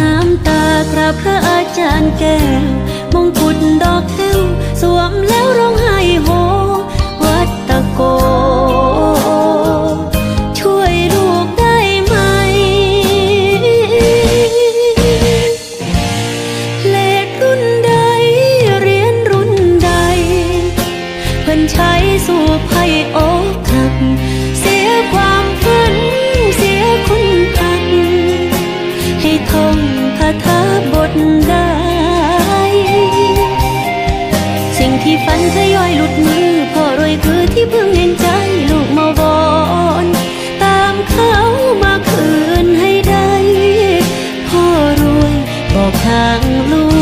น้ำตากราบพระอาจารย์แก้วมงกุฎดอกแก้วสวมแล้วร้องไห้โฮวัดตะโก ช่วยลูกได้ไหม เลขรุ่นใดเรียนรุ่นใด เพิ่นใช้สู่ภัยโอกหั ท่องคาถาบทใดสิ่งที่ฝันทยอยหลุดมือพ่อรวยคือที่พึ่งเห่นใจลูกมาวอนตามเขามาคืนให้ได้พ่อรวยบอกทางลูก